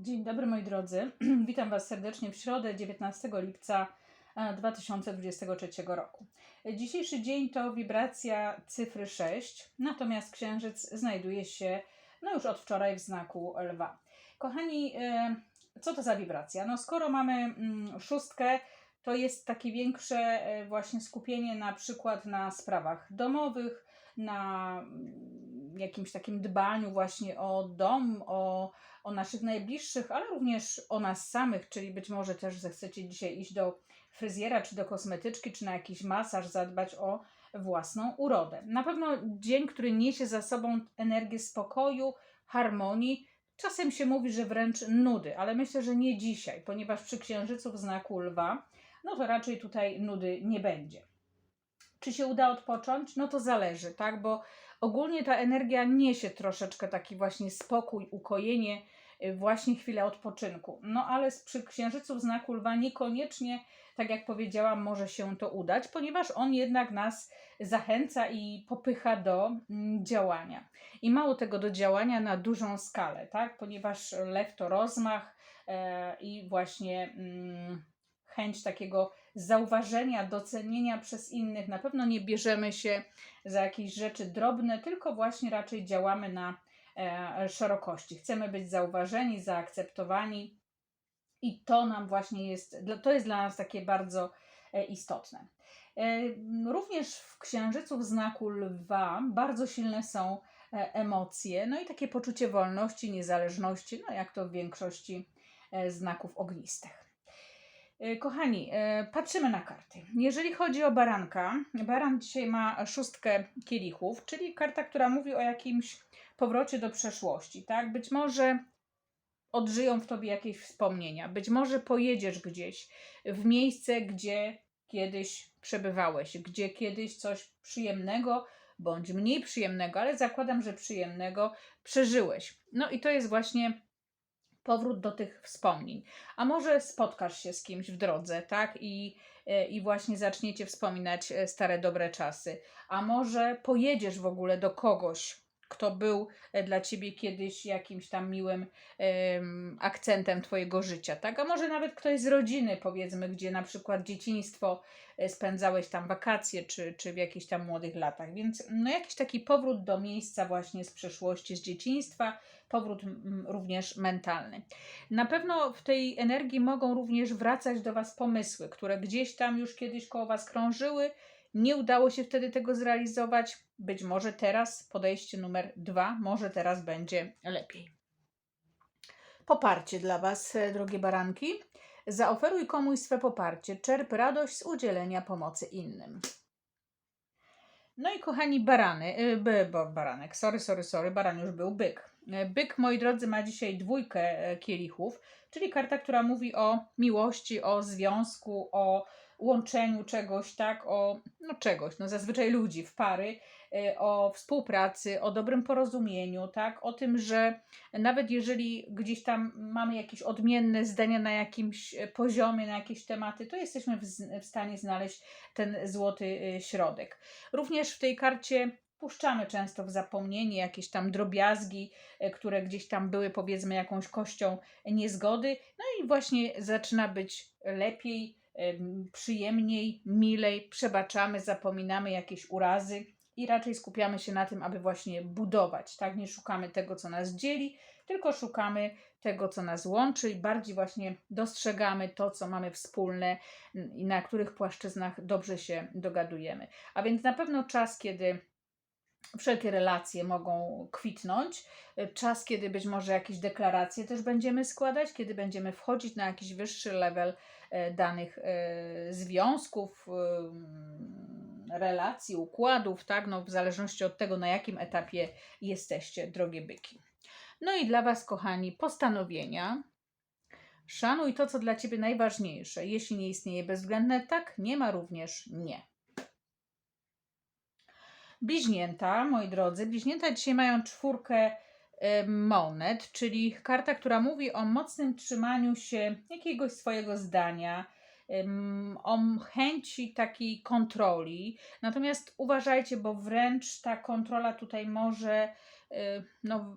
Dzień dobry moi drodzy. Witam Was serdecznie w środę 19 lipca e, 2023 roku. Dzisiejszy dzień to wibracja cyfry 6, natomiast księżyc znajduje się no już od wczoraj w znaku lwa. Kochani, e, co to za wibracja? No skoro mamy mm, szóstkę, to jest takie większe e, właśnie skupienie na przykład na sprawach domowych, na mm, jakimś takim dbaniu właśnie o dom, o, o naszych najbliższych, ale również o nas samych, czyli być może też zechcecie dzisiaj iść do fryzjera, czy do kosmetyczki, czy na jakiś masaż, zadbać o własną urodę. Na pewno dzień, który niesie za sobą energię spokoju, harmonii. Czasem się mówi, że wręcz nudy, ale myślę, że nie dzisiaj, ponieważ przy księżycu w znaku lwa, no to raczej tutaj nudy nie będzie. Czy się uda odpocząć? No to zależy, tak? Bo ogólnie ta energia niesie troszeczkę taki właśnie spokój, ukojenie, y, właśnie chwilę odpoczynku. No ale przy księżycu w znaku lwa niekoniecznie, tak jak powiedziałam, może się to udać, ponieważ on jednak nas zachęca i popycha do mm, działania. I mało tego do działania na dużą skalę, tak? Ponieważ lew to rozmach e, i właśnie mm, chęć takiego zauważenia, docenienia przez innych. Na pewno nie bierzemy się za jakieś rzeczy drobne, tylko właśnie raczej działamy na e, szerokości. Chcemy być zauważeni, zaakceptowani i to nam właśnie jest, to jest dla nas takie bardzo e, istotne. E, Również w księżycu w znaku lwa bardzo silne są e, emocje, no i takie poczucie wolności, niezależności, no jak to w większości znaków ognistych. E, Kochani, e, patrzymy na karty. Jeżeli chodzi o baranka, baran dzisiaj ma szóstkę kielichów, czyli karta, która mówi o jakimś powrocie do przeszłości, tak? Być może odżyją w tobie jakieś wspomnienia, być może pojedziesz gdzieś w miejsce, gdzie kiedyś przebywałeś, gdzie kiedyś coś przyjemnego bądź mniej przyjemnego, ale zakładam, że przyjemnego przeżyłeś. No i to jest właśnie powrót do tych wspomnień. A może spotkasz się z kimś w drodze, tak? I, e, i właśnie zaczniecie wspominać e, stare dobre czasy. A może pojedziesz w ogóle do kogoś, kto był e, dla ciebie kiedyś jakimś tam miłym em, akcentem twojego życia, tak? A może nawet ktoś z rodziny, powiedzmy, gdzie na przykład dzieciństwo e, spędzałeś tam wakacje, czy, czy w jakichś tam młodych latach. Więc no jakiś taki powrót do miejsca właśnie z przeszłości, z dzieciństwa, powrót również mentalny. Na pewno w tej energii mogą również wracać do Was pomysły, które gdzieś tam już kiedyś koło Was krążyły. Nie udało się wtedy tego zrealizować. Być może teraz podejście numer dwa, może teraz będzie lepiej. Poparcie dla Was, e, drogie baranki. Zaoferuj komuś swe poparcie. Czerp radość z udzielenia pomocy innym. No i kochani barany, y, by, bo baranek, sorry, sorry, sorry, baran już był byk. Y, Byk, moi drodzy, ma dzisiaj dwójkę e, kielichów, czyli karta, która mówi o miłości, o związku, o łączeniu czegoś, tak, o no czegoś, no zazwyczaj ludzi w pary, y, o współpracy, o dobrym porozumieniu, tak, o tym, że nawet jeżeli gdzieś tam mamy jakieś odmienne zdania na jakimś e, poziomie, na jakieś tematy, to jesteśmy w, w stanie znaleźć ten złoty y, środek. Również w tej karcie puszczamy często w zapomnienie jakieś tam drobiazgi, e, które gdzieś tam były powiedzmy jakąś kością niezgody. No i właśnie zaczyna być lepiej, em, przyjemniej, milej, przebaczamy, zapominamy jakieś urazy i raczej skupiamy się na tym, aby właśnie budować, tak? Nie szukamy tego, co nas dzieli, tylko szukamy tego, co nas łączy i bardziej właśnie dostrzegamy to, co mamy wspólne i na których płaszczyznach dobrze się dogadujemy. A więc na pewno czas, kiedy wszelkie relacje mogą kwitnąć, czas, kiedy być może jakieś deklaracje też będziemy składać, kiedy będziemy wchodzić na jakiś wyższy level e, danych e, związków, ym, relacji, układów, tak, no w zależności od tego, na jakim etapie jesteście, drogie byki. No i dla Was, kochani, postanowienia. Szanuj to, co dla Ciebie najważniejsze. Jeśli nie istnieje bezwzględne tak, nie ma również nie. Bliźnięta, moi drodzy, bliźnięta dzisiaj mają czwórkę e, monet, czyli karta, która mówi o mocnym trzymaniu się jakiegoś swojego zdania, o chęci takiej kontroli. Natomiast uważajcie, bo wręcz ta kontrola tutaj może e, no,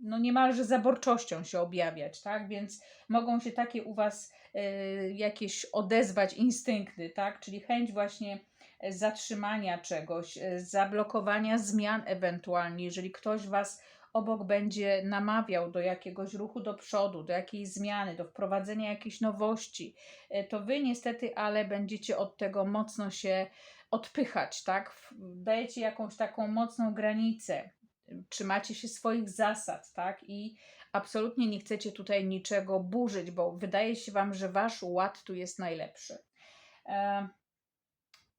no niemalże zaborczością się objawiać, tak? Więc mogą się takie u Was y, jakieś odezwać instynkty, tak? Czyli chęć właśnie zatrzymania czegoś, e, zablokowania zmian ewentualnie, jeżeli ktoś Was obok będzie namawiał do jakiegoś ruchu do przodu, do jakiejś zmiany, do wprowadzenia jakiejś nowości, e, to wy niestety, ale będziecie od tego mocno się odpychać, tak? Dajecie jakąś taką mocną granicę, trzymacie się swoich zasad, tak? I absolutnie nie chcecie tutaj niczego burzyć, bo wydaje się wam, że wasz ład tu jest najlepszy.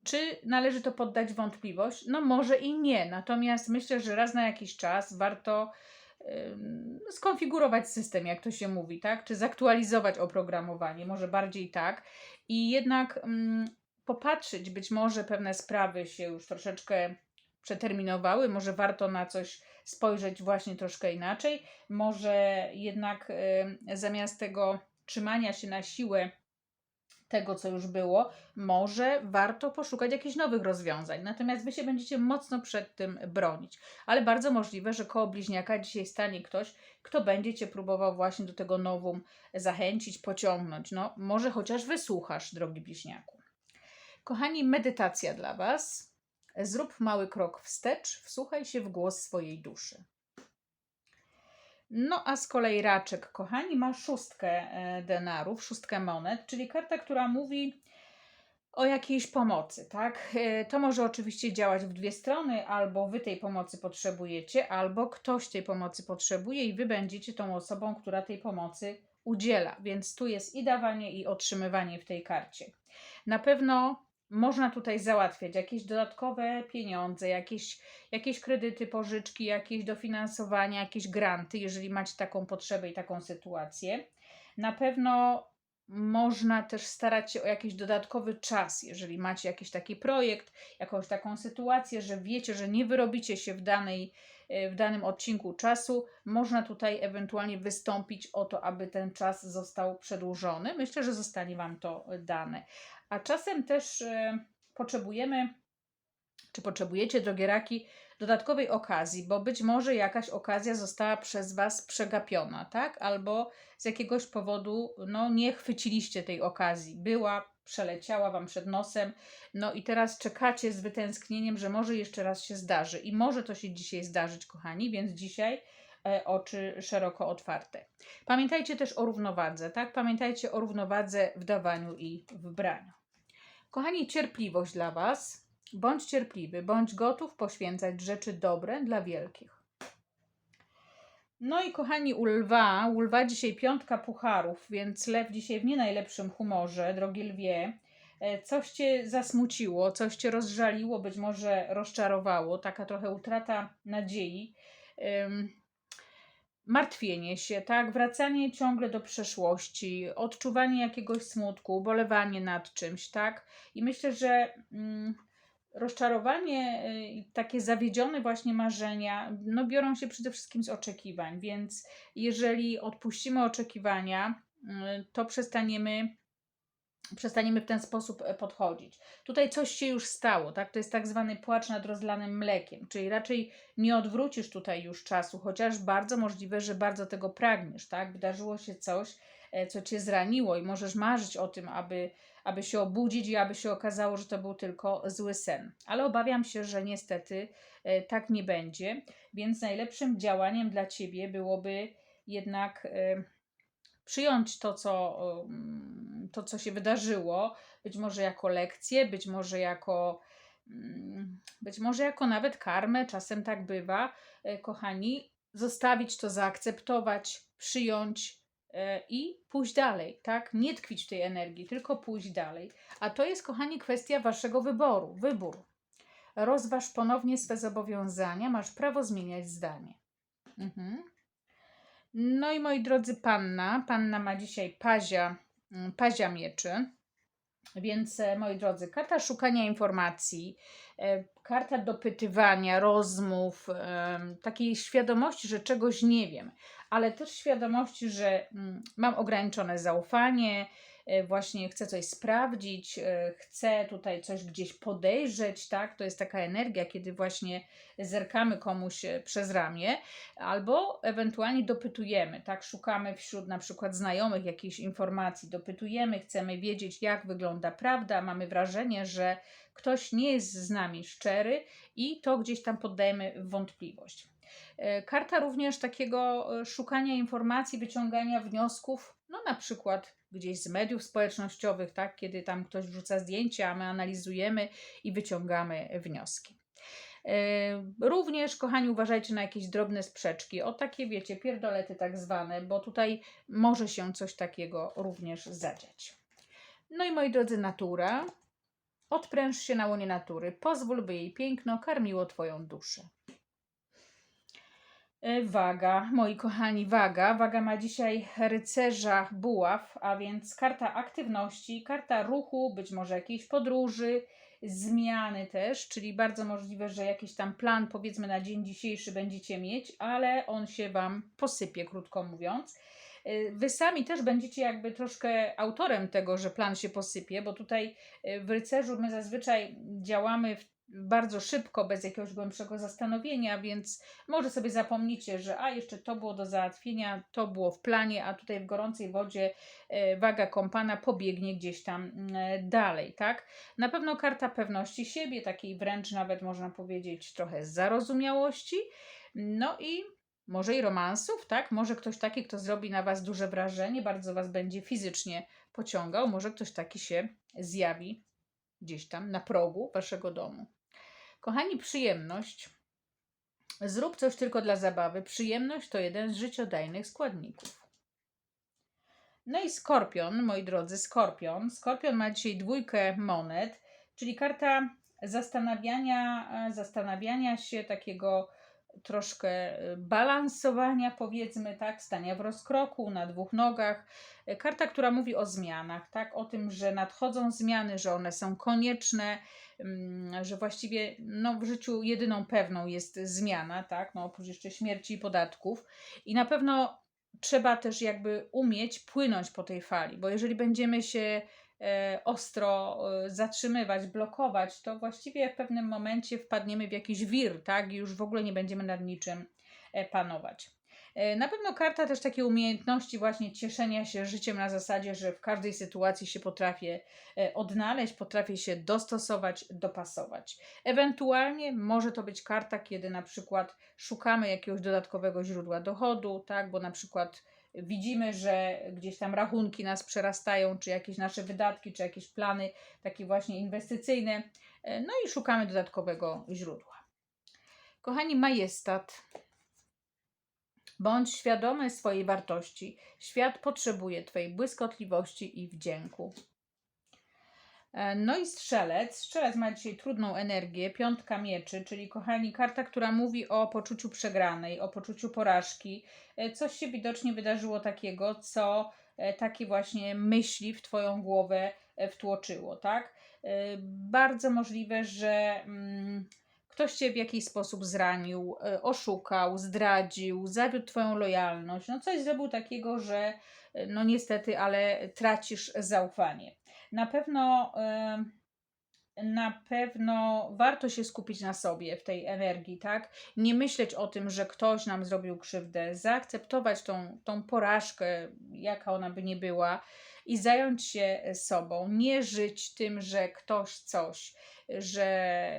Czy należy to poddać wątpliwość? No może i nie, natomiast myślę, że raz na jakiś czas warto skonfigurować system, jak to się mówi, tak? Czy zaktualizować oprogramowanie, może bardziej tak. I jednak ym, popatrzeć, być może pewne sprawy się już troszeczkę przeterminowały, może warto na coś spojrzeć właśnie troszkę inaczej, może jednak zamiast tego trzymania się na siłę tego, co już było, może warto poszukać jakichś nowych rozwiązań. Natomiast wy się będziecie mocno przed tym bronić. Ale bardzo możliwe, że koło bliźniaka dzisiaj stanie ktoś, kto będzie cię próbował właśnie do tego nowum zachęcić, pociągnąć. No, może chociaż wysłuchasz, drogi bliźniaku. Kochani, medytacja dla Was. Zrób mały krok wstecz, wsłuchaj się w głos swojej duszy. No a z kolei raczek, kochani, ma szóstkę e, denarów, szóstkę monet, czyli karta, która mówi o jakiejś pomocy, tak? E, To może oczywiście działać w dwie strony, albo wy tej pomocy potrzebujecie, albo ktoś tej pomocy potrzebuje i wy będziecie tą osobą, która tej pomocy udziela. Więc tu jest i dawanie, i otrzymywanie w tej karcie. Na pewno można tutaj załatwiać jakieś dodatkowe pieniądze, jakieś, jakieś kredyty, pożyczki, jakieś dofinansowania, jakieś granty, jeżeli macie taką potrzebę i taką sytuację. Na pewno można też starać się o jakiś dodatkowy czas, jeżeli macie jakiś taki projekt, jakąś taką sytuację, że wiecie, że nie wyrobicie się w, danej, w danym odcinku czasu, można tutaj ewentualnie wystąpić o to, aby ten czas został przedłużony. Myślę, że zostanie Wam to dane. A czasem też e, potrzebujemy, czy potrzebujecie, drogie raki, dodatkowej okazji, bo być może jakaś okazja została przez Was przegapiona, tak? Albo z jakiegoś powodu no, nie chwyciliście tej okazji. Była, przeleciała Wam przed nosem, no i teraz czekacie z wytęsknieniem, że może jeszcze raz się zdarzy. I może to się dzisiaj zdarzyć, kochani, więc dzisiaj e, oczy szeroko otwarte. Pamiętajcie też o równowadze, tak? Pamiętajcie o równowadze w dawaniu i w braniu. Kochani, cierpliwość dla Was. Bądź cierpliwy, bądź gotów poświęcać rzeczy dobre dla wielkich. No i kochani, u lwa, u lwa dzisiaj piątka pucharów, więc lew dzisiaj w nie najlepszym humorze, drogi lwie. E, Coś cię zasmuciło, coś cię rozżaliło, być może rozczarowało, taka trochę utrata nadziei. Martwienie się, tak, wracanie ciągle do przeszłości, odczuwanie jakiegoś smutku, ubolewanie nad czymś, tak. I myślę, że mm, rozczarowanie y, i takie zawiedzione właśnie marzenia, no biorą się przede wszystkim z oczekiwań, więc jeżeli odpuścimy oczekiwania, y, to przestaniemy przestaniemy w ten sposób e, podchodzić. Tutaj coś się już stało, tak? To jest tak zwany płacz nad rozlanym mlekiem, czyli raczej nie odwrócisz tutaj już czasu, chociaż bardzo możliwe, że bardzo tego pragniesz, tak? Wydarzyło się coś, e, co cię zraniło i możesz marzyć o tym, aby, aby się obudzić i aby się okazało, że to był tylko zły sen. Ale obawiam się, że niestety e, tak nie będzie, więc najlepszym działaniem dla ciebie byłoby jednak przyjąć to, co, um, to, co się wydarzyło, być może jako lekcję, być może jako, mm, być może jako nawet karmę, czasem tak bywa, e, kochani, zostawić to, zaakceptować, przyjąć e, i pójść dalej, tak? Nie tkwić w tej energii, tylko pójść dalej. A to jest, kochani, kwestia waszego wyboru, wybór. Rozważ ponownie swe zobowiązania, masz prawo zmieniać zdanie. Mhm. No i moi drodzy, panna. Panna ma dzisiaj pazia, mm, pazia mieczy. Więc e, moi drodzy, karta szukania informacji, e, karta dopytywania, rozmów, takiej świadomości, że czegoś nie wiem, ale też świadomości, że mm, mam ograniczone zaufanie, właśnie chce coś sprawdzić, e, chce tutaj coś gdzieś podejrzeć, tak? To jest taka energia, kiedy właśnie zerkamy komuś e, przez ramię, albo ewentualnie dopytujemy, tak? Szukamy wśród na przykład znajomych jakiejś informacji, dopytujemy, chcemy wiedzieć, jak wygląda prawda, mamy wrażenie, że ktoś nie jest z nami szczery i to gdzieś tam poddajemy wątpliwość. E, Karta również takiego e, szukania informacji, wyciągania wniosków, no na przykład gdzieś z mediów społecznościowych, tak, kiedy tam ktoś wrzuca zdjęcia, a my analizujemy i wyciągamy wnioski. E, Również, kochani, uważajcie na jakieś drobne sprzeczki, o takie, wiecie, pierdolety tak zwane, bo tutaj może się coś takiego również zadziać. No i moi drodzy, natura. Odpręż się na łonie natury, pozwól, by jej piękno karmiło Twoją duszę. E, Waga, moi kochani, waga. Waga ma dzisiaj rycerza buław, a więc karta aktywności, karta ruchu, być może jakiejś podróży, zmiany też, czyli bardzo możliwe, że jakiś tam plan, powiedzmy na dzień dzisiejszy będziecie mieć, ale on się Wam posypie, krótko mówiąc. E, Wy sami też będziecie jakby troszkę autorem tego, że plan się posypie, bo tutaj e, w rycerzu my zazwyczaj działamy w bardzo szybko, bez jakiegoś głębszego zastanowienia, więc może sobie zapomnicie, że a jeszcze to było do załatwienia, to było w planie, a tutaj w gorącej wodzie e, waga kompana pobiegnie gdzieś tam e, dalej, tak? Na pewno karta pewności siebie, takiej wręcz nawet można powiedzieć trochę zarozumiałości, no i może i romansów, tak? Może ktoś taki, kto zrobi na Was duże wrażenie, bardzo Was będzie fizycznie pociągał, może ktoś taki się zjawi gdzieś tam na progu Waszego domu. Kochani, przyjemność. Zrób coś tylko dla zabawy. Przyjemność to jeden z życiodajnych składników. No i skorpion, moi drodzy, skorpion. Skorpion ma dzisiaj dwójkę monet, czyli karta zastanawiania, e, zastanawiania się, takiego troszkę e, balansowania, powiedzmy, tak, stania w rozkroku, na dwóch nogach. E, Karta, która mówi o zmianach, tak, o tym, że nadchodzą zmiany, że one są konieczne, mm, że właściwie no, w życiu jedyną pewną jest zmiana, tak, no, oprócz jeszcze śmierci i podatków. I na pewno trzeba też jakby umieć płynąć po tej fali, bo jeżeli będziemy się ostro e, zatrzymywać, blokować, to właściwie w pewnym momencie wpadniemy w jakiś wir, tak? I już w ogóle nie będziemy nad niczym e, panować. E, Na pewno karta też takiej umiejętności właśnie cieszenia się życiem na zasadzie, że w każdej sytuacji się potrafię e, odnaleźć, potrafię się dostosować, dopasować. Ewentualnie może to być karta, kiedy na przykład szukamy jakiegoś dodatkowego źródła dochodu, tak, bo na przykład widzimy, że gdzieś tam rachunki nas przerastają, czy jakieś nasze wydatki, czy jakieś plany takie właśnie inwestycyjne, e, no i szukamy dodatkowego źródła. Kochani, majestat. Bądź świadomy swojej wartości. Świat potrzebuje Twojej błyskotliwości i wdzięku. E, No i strzelec. Strzelec ma dzisiaj trudną energię, piątka mieczy, czyli kochani, karta, która mówi o poczuciu przegranej, o poczuciu porażki. E, Coś się widocznie wydarzyło takiego, co e, takie właśnie myśli w Twoją głowę wtłoczyło, tak? Bardzo możliwe, że mm, ktoś Cię w jakiś sposób zranił, oszukał, zdradził, zawiódł Twoją lojalność. No coś zrobił takiego, że no niestety, ale tracisz zaufanie. Na pewno e, na pewno warto się skupić na sobie w tej energii, tak? Nie myśleć o tym, że ktoś nam zrobił krzywdę, zaakceptować tą, tą porażkę, jaka ona by nie była, i zająć się sobą. Nie żyć tym, że ktoś coś, że,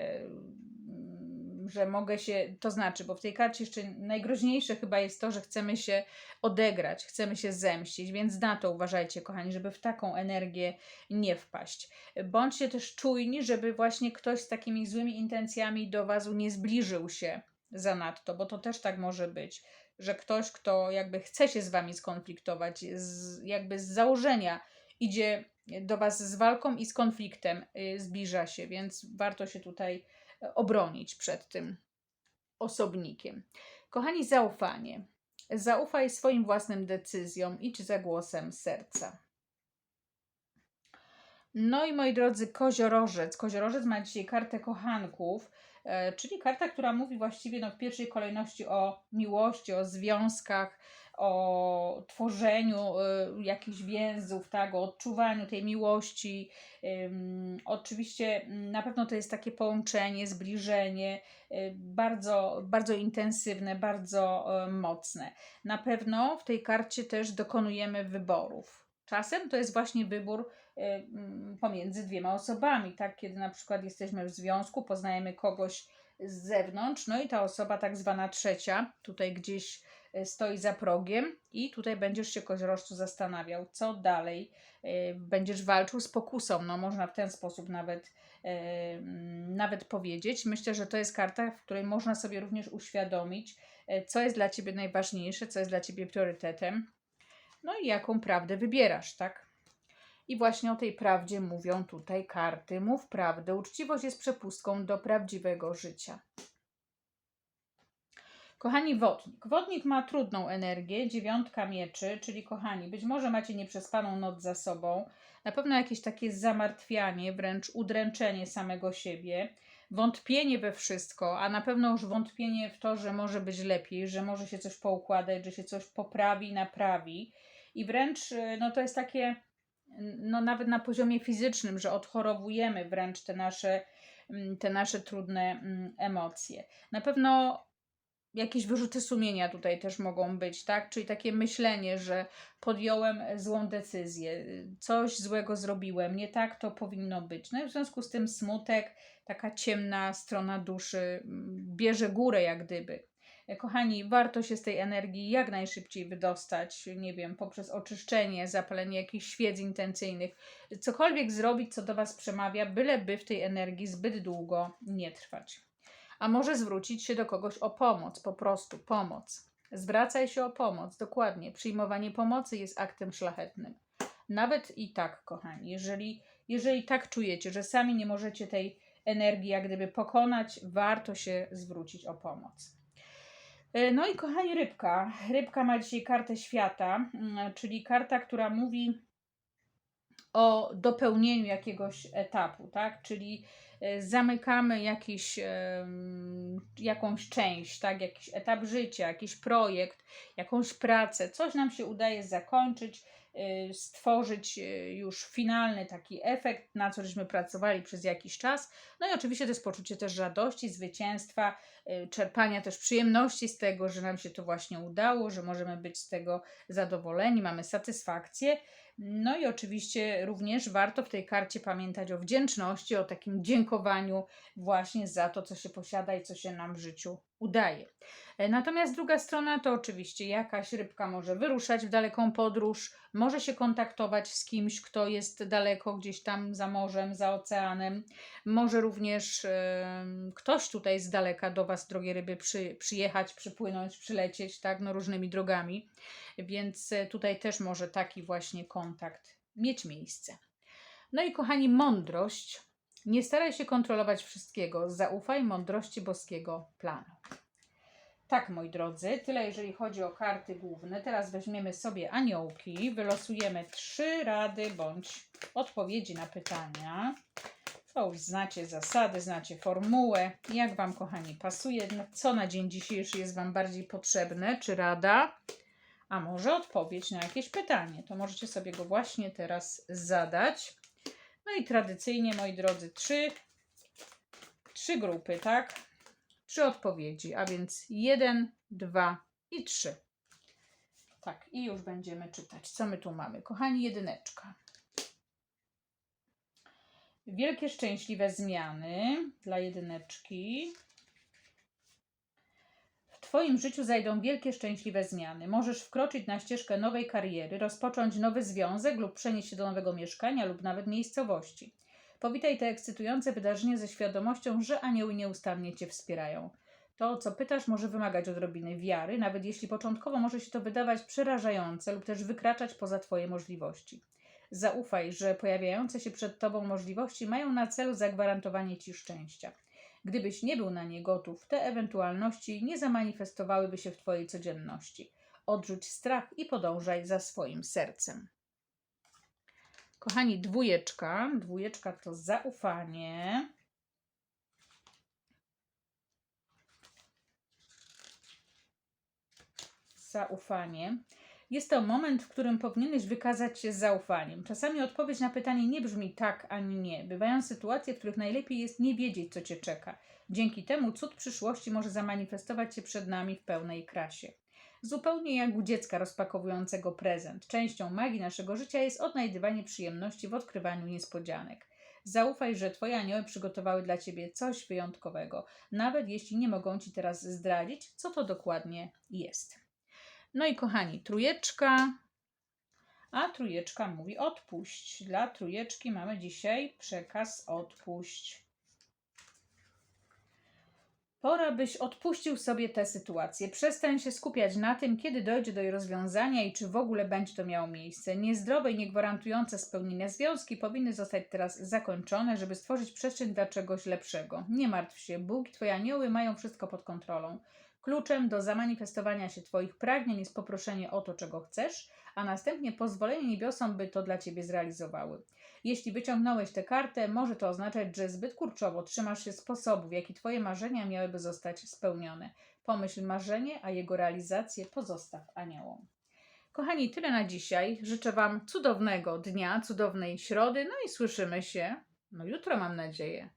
że mogę się. To znaczy, bo w tej karcie jeszcze najgroźniejsze chyba jest to, że chcemy się odegrać, chcemy się zemścić, więc na to uważajcie, kochani, żeby w taką energię nie wpaść. Bądźcie też czujni, żeby właśnie ktoś z takimi złymi intencjami do Was nie zbliżył się zanadto, bo to też tak może być, że ktoś, kto jakby chce się z Wami skonfliktować, z, jakby z założenia idzie do Was z walką i z konfliktem, y, zbliża się, więc warto się tutaj obronić przed tym osobnikiem. Kochani, zaufanie. Zaufaj swoim własnym decyzjom, idź za głosem serca. No i moi drodzy, koziorożec. Koziorożec ma dzisiaj kartę kochanków, e, czyli karta, która mówi właściwie no, w pierwszej kolejności o miłości, o związkach, o tworzeniu y, jakichś więzów, tak, o odczuwaniu tej miłości. Oczywiście mm, na pewno to jest takie połączenie, zbliżenie, y, bardzo, bardzo intensywne, bardzo y, mocne. Na pewno w tej karcie też dokonujemy wyborów. Czasem to jest właśnie wybór mm, pomiędzy dwiema osobami, tak, kiedy na przykład jesteśmy w związku, poznajemy kogoś z zewnątrz, no i ta osoba tak zwana trzecia, tutaj gdzieś stoi za progiem i tutaj będziesz się koźroszczu zastanawiał, co dalej. Y, Będziesz walczył z pokusą, no można w ten sposób nawet, mm, nawet powiedzieć. Myślę, że to jest karta, w której można sobie również uświadomić, co jest dla Ciebie najważniejsze, co jest dla Ciebie priorytetem, no i jaką prawdę wybierasz, tak? I właśnie o tej prawdzie mówią tutaj karty. Mów prawdę. Uczciwość jest przepustką do prawdziwego życia. Kochani, wodnik. Wodnik ma trudną energię, dziewiątka mieczy, czyli kochani, być może macie nieprzespaną noc za sobą, na pewno jakieś takie zamartwianie, wręcz udręczenie samego siebie, wątpienie we wszystko, a na pewno już wątpienie w to, że może być lepiej, że może się coś poukładać, że się coś poprawi, naprawi. I wręcz y, no to jest takie, no nawet na poziomie fizycznym, że odchorowujemy wręcz te nasze, mm, te nasze trudne mm, emocje. Na pewno jakieś wyrzuty sumienia tutaj też mogą być, tak? Czyli takie myślenie, że podjąłem złą decyzję, coś złego zrobiłem, nie tak to powinno być. No i w związku z tym smutek, taka ciemna strona duszy mm, bierze górę jak gdyby. Kochani, warto się z tej energii jak najszybciej wydostać, nie wiem, poprzez oczyszczenie, zapalenie jakichś świec intencyjnych, cokolwiek zrobić, co do Was przemawia, byleby w tej energii zbyt długo nie trwać. A może zwrócić się do kogoś o pomoc, po prostu pomoc. Zwracaj się o pomoc, dokładnie. Przyjmowanie pomocy jest aktem szlachetnym. Nawet i tak, kochani, jeżeli, jeżeli tak czujecie, że sami nie możecie tej energii jak gdyby pokonać, warto się zwrócić o pomoc. E, No i kochani, rybka. Rybka ma dzisiaj kartę świata, mm, czyli karta, która mówi o dopełnieniu jakiegoś etapu, tak? Czyli zamykamy jakiś, jakąś część, tak? Jakiś etap życia, jakiś projekt, jakąś pracę, coś nam się udaje zakończyć, e, stworzyć e, już finalny taki efekt, na co żeśmy pracowali przez jakiś czas. No i oczywiście to jest poczucie też radości, zwycięstwa, y, czerpania też przyjemności z tego, że nam się to właśnie udało, że możemy być z tego zadowoleni, mamy satysfakcję. No i oczywiście również warto w tej karcie pamiętać o wdzięczności, o takim dziękowaniu właśnie za to, co się posiada i co się nam w życiu udaje. E, Natomiast druga strona to oczywiście jakaś rybka może wyruszać w daleką podróż, może się kontaktować z kimś, kto jest daleko gdzieś tam za morzem, za oceanem. Może również em, ktoś tutaj z daleka do Was, drogie ryby, przy, przyjechać, przypłynąć, przylecieć, tak, no różnymi drogami. Więc e, tutaj też może taki właśnie kontakt mieć miejsce. No i kochani, mądrość. Nie staraj się kontrolować wszystkiego. Zaufaj mądrości boskiego planu. Tak, moi drodzy, tyle jeżeli chodzi o karty główne. Teraz weźmiemy sobie aniołki, wylosujemy trzy rady bądź odpowiedzi na pytania. To znacie zasady, znacie formułę. Jak Wam, kochani, pasuje? No, Co na dzień dzisiejszy jest Wam bardziej potrzebne? Czy rada? A może odpowiedź na jakieś pytanie? To możecie sobie go właśnie teraz zadać. No i tradycyjnie, moi drodzy, trzy, trzy grupy, tak? Trzy odpowiedzi, a więc jeden, dwa i trzy. Tak, i już będziemy czytać. Co my tu mamy? Kochani, jedyneczka. Wielkie szczęśliwe zmiany dla jedyneczki. W Twoim życiu zajdą wielkie szczęśliwe zmiany. Możesz wkroczyć na ścieżkę nowej kariery, rozpocząć nowy związek lub przenieść się do nowego mieszkania lub nawet miejscowości. Powitaj te ekscytujące wydarzenie ze świadomością, że anioły nieustannie Cię wspierają. To, co pytasz, może wymagać odrobiny wiary, nawet jeśli początkowo może się to wydawać przerażające lub też wykraczać poza Twoje możliwości. Zaufaj, że pojawiające się przed Tobą możliwości mają na celu zagwarantowanie Ci szczęścia. Gdybyś nie był na nie gotów, te ewentualności nie zamanifestowałyby się w Twojej codzienności. Odrzuć strach i podążaj za swoim sercem. Kochani, dwójeczka. Dwójeczka to zaufanie. zaufanie. Jest to moment, w którym powinieneś wykazać się zaufaniem. Czasami odpowiedź na pytanie nie brzmi tak ani nie. Bywają sytuacje, w których najlepiej jest nie wiedzieć, co cię czeka. Dzięki temu cud przyszłości może zamanifestować się przed nami w pełnej krasie. Zupełnie jak u dziecka rozpakowującego prezent. Częścią magii naszego życia jest odnajdywanie przyjemności w odkrywaniu niespodzianek. Zaufaj, że Twoje anioły przygotowały dla Ciebie coś wyjątkowego, nawet jeśli nie mogą Ci teraz zdradzić, co to dokładnie jest. No i kochani, trójeczka. A trójeczka mówi odpuść. Dla trójeczki mamy dzisiaj przekaz odpuść. Pora, byś odpuścił sobie tę sytuację. Przestań się skupiać na tym, kiedy dojdzie do jej rozwiązania i czy w ogóle będzie to miało miejsce. Niezdrowe i niegwarantujące spełnienia związki powinny zostać teraz zakończone, żeby stworzyć przestrzeń dla czegoś lepszego. Nie martw się, Bóg i Twoje anioły mają wszystko pod kontrolą. Kluczem do zamanifestowania się Twoich pragnień jest poproszenie o to, czego chcesz, a następnie pozwolenie niebiosom, by to dla Ciebie zrealizowały. Jeśli wyciągnąłeś tę kartę, może to oznaczać, że zbyt kurczowo trzymasz się sposobu, w jaki Twoje marzenia miałyby zostać spełnione. Pomyśl marzenie, a jego realizację pozostaw aniołom. Kochani, tyle na dzisiaj. Życzę Wam cudownego dnia, cudownej środy, no i słyszymy się no jutro, mam nadzieję.